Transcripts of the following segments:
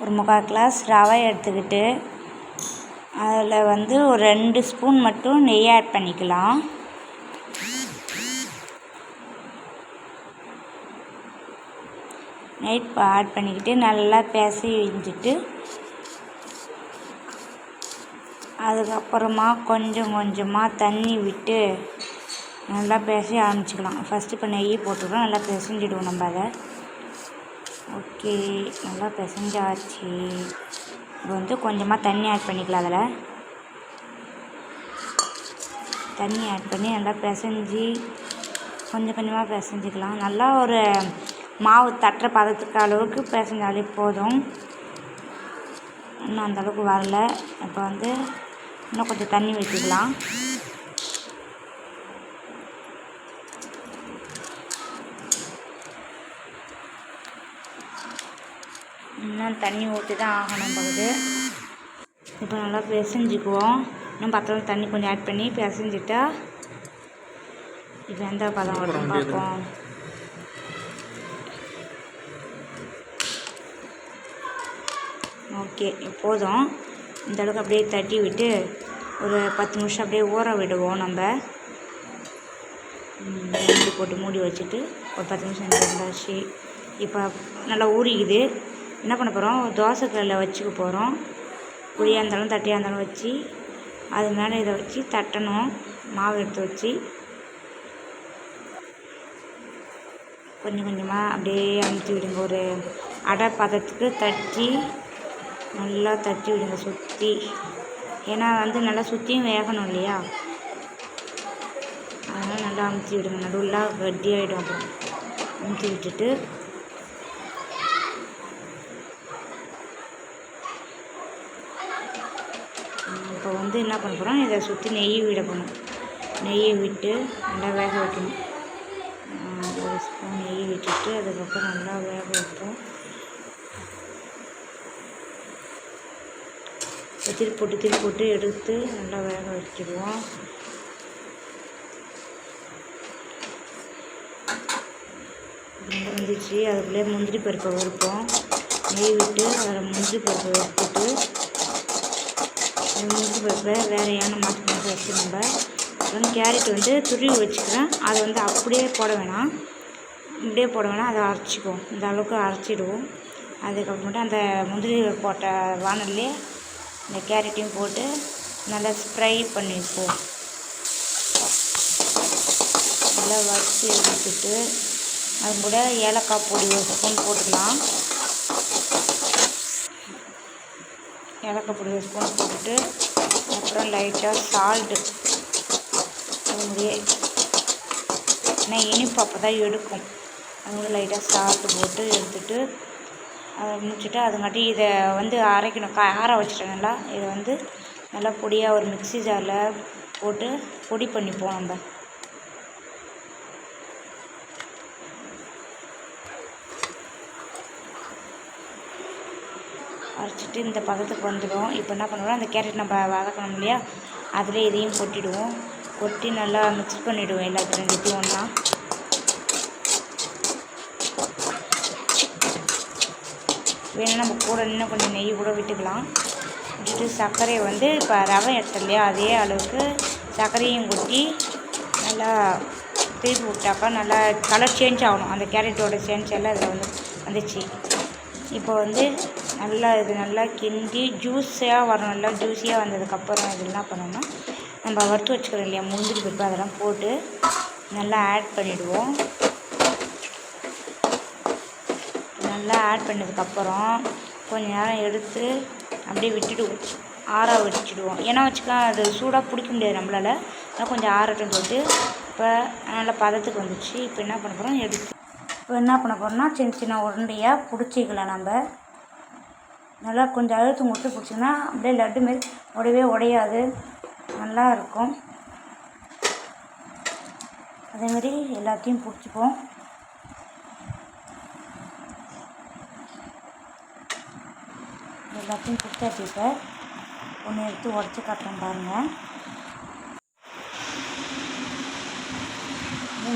ஒரு முக்கால் கிளாஸ் ரவை எடுத்துக்கிட்டு அதில் வந்து ஒரு ரெண்டு ஸ்பூன் மட்டும் நெய் ஆட் பண்ணிக்கலாம். நெய் ஆட் பண்ணிக்கிட்டு நல்லா பிசைஞ்சிட்டு அதுக்கப்புறமா கொஞ்சம் கொஞ்சமாக தண்ணி விட்டு நல்லா பிசைய ஆரம்பிச்சுக்கலாம். ஃபஸ்ட்டு இப்போ நெய் போட்டுக்கிறோம் நல்லா பிசைஞ்சிடுவோம் நம்ம அதை. ஓகே நல்லா பிசைஞ்சாச்சு. இப்போ வந்து கொஞ்சமாக தண்ணி ஆட் பண்ணிக்கலாம் அதில். தண்ணி ஆட் பண்ணி நல்லா பிசைஞ்சி கொஞ்சம் கொஞ்சமாக பிசைஞ்சிக்கலாம். நல்லா ஒரு மாவு தட்டுற பதத்துக்கு அளவுக்கு பிசைஞ்சாலே போதும். இன்னும் அந்தளவுக்கு வரல. இப்போ வந்து இன்னும் கொஞ்சம் தண்ணி ஊற்றிக்கலாம் இன்னும் தண்ணி ஊற்றி தான் ஆகணும் போகுது. இப்போ நல்லா பிசைஞ்சிக்குவோம். இன்னும் பத்திரம் தண்ணி கொஞ்சம் ஆட் பண்ணி பிசைஞ்சிட்டா இப்போ எந்த பதம் வருதுன்னு பார்ப்போம் ஓகே போதும். இந்த அளவுக்கு அப்படியே தட்டி விட்டு ஒரு பத்து நிமிஷம் அப்படியே ஊற விடுவோம் நம்ம. மூடி போட்டு மூடி வச்சுட்டு ஒரு பத்து நிமிஷம் இருந்தாச்சு இப்போ நல்லா ஊறிக்குது. என்ன பண்ண போகிறோம் தோசைக்கல்லில் வச்சுக்க போகிறோம் புளியாக இருந்தாலும் தட்டியாக இருந்தாலும் வச்சு அது மேலே இதை வச்சு தட்டணும். மாவு எடுத்து வச்சு. கொஞ்சம் கொஞ்சமாக அப்படியே அமுத்தி விடுங்க. ஒரு அடை பதத்துக்கு தட்டி நல்லா தட்டி விடுங்க சுற்றி ஏன்னா வந்து நல்லா சுற்றியும் வேகணும் இல்லையா? அதனால் நல்லா அமுத்தி விடுங்க. நடுவில் கட்டி ஆகிடும் அப்புறம் அமுத்தி விட்டுட்டு இப்போ வந்து என்ன பண்ண போகிறோம் இதை சுற்றி நெய் விட போகணும் நெய்யை விட்டு நல்லா வேக வைக்கணும். ஒரு ஸ்பூன் நெய் விட்டுட்டு அதுக்கப்புறம் நல்லா வேக வைப்போம். திருப்பி போட்டு திருப்பி போட்டு எடுத்து நல்லா வேக வச்சுடுவோம். வந்துச்சு அதுக்குள்ளே முந்திரி பருப்பை வறுப்போம். நெய் விட்டு அதில் முந்திரி பருப்பை வறுத்து முந்திரி பருப்பை வேறு ஏன்னு மாற்றி வச்சு நம்ம அப்புறம் கேரட் வந்து துருவி வச்சுக்கிறேன். அதை வந்து அப்படியே போட வேணாம். இப்படியே போட வேணாம். அதை அரைச்சிக்குவோம். இந்த அளவுக்கு அரைச்சிடுவோம். அதுக்கப்புறமேட்டு அந்த முந்திரி போட்ட வானல்லே இந்த கேரட்டையும் போட்டு நல்லா ஸ்ப்ரை பண்ணி வைப்போம் நல்லா வறுத்து எடுத்துட்டு அது கூட ஏலக்காய் பொடி ஒரு ஸ்பூன் போட்டுக்கலாம். ஏலக்காய் பொடி ஒரு ஸ்பூன் போட்டுட்டு அப்புறம் லைட்டாக சால்ட்டு அது ஏன்னா இனிப்பு அப்போ தான் எடுக்கும். அது லைட்டாக சால்ட்டு போட்டு எடுத்துட்டு அதை முடிச்சுட்டு அதுங்காட்டி இதை வந்து அரைக்கணும். கா ஆற வச்சுட்டேன் நல்லா இதை வந்து நல்லா பொடியாக ஒரு மிக்ஸி ஜாரில் போட்டு பொடி பண்ணிப்போம் நம்ம அரைச்சிட்டு இந்த பதத்துக்கு வந்துடும். இப்போ என்ன பண்ணுவோம் அந்த கேரட் நம்ம வதக்கணும் இல்லையா? அதில் இதையும் கொட்டிடுவோம். கொட்டி நல்லா மிக்ஸ் பண்ணிவிடுவோம் எல்லாத்தையும் ரெண்டுத்தையும் ஒன்றா வேணும்னா நம்ம கூட இன்னும் கொஞ்சம் நெய் கூட விட்டுக்கலாம். விட்டுட்டு சர்க்கரையை வந்து இப்போ ரவை எடுத்த இல்லையா? அதே அளவுக்கு சர்க்கரையும் கொட்டி நல்லா திருப்பி விட்டாக்கா நல்லா கலர் சேஞ்ச் ஆகணும். அந்த கேரட்டோட சேஞ்ச் எல்லாம் இதில் வந்து வந்துச்சு. இப்போ வந்து நல்லா இது நல்லா கிண்டி ஜூஸியாக வரும். நல்லா ஜூஸியாக வந்ததுக்கப்புறம் இது என்ன நம்ம வறுத்து வச்சுக்கிறோம் இல்லையா முந்திரி பருப்பு அதெல்லாம் போட்டு நல்லா ஆட் பண்ணிவிடுவோம் நல்லா ஆட் பண்ணதுக்கப்புறம் கொஞ்சம் நேரம் எடுத்து அப்படியே விட்டுடுவோம். ஆற வச்சுடுவோம். ஏன்னா வச்சுக்கலாம் அது சூடாக பிடிக்க முடியாது நம்மளால். அதனால் கொஞ்சம் ஆறட்டும் சொல்லிட்டு இப்போ நல்லா பதத்துக்கு வந்துச்சு. இப்போ என்ன பண்ண போகிறோம் எடுத்து இப்போ என்ன பண்ண போகிறோம்னா சின்ன சின்ன உருண்டையாக பிடிச்சிக்கலாம் நம்ம. நல்லா கொஞ்சம் அழுத்தம் கொடுத்து பிடிச்சிங்கன்னா அப்படியே லட்டு மாரி உடையவே உடையாது நல்லா இருக்கும். அதேமாரி எல்லாத்தையும் பிடிச்சிப்போம். எல்லாத்தையும் பிடிச்சாச்சு இப்போ. ஒன்று எடுத்து உடச்சி காட்டுறேன் பாருங்கள்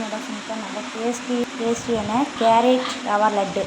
நல்லா சிம்பிளாக நல்லா டேஸ்டி டேஸ்டியான கேரட் ரவா லட்டு.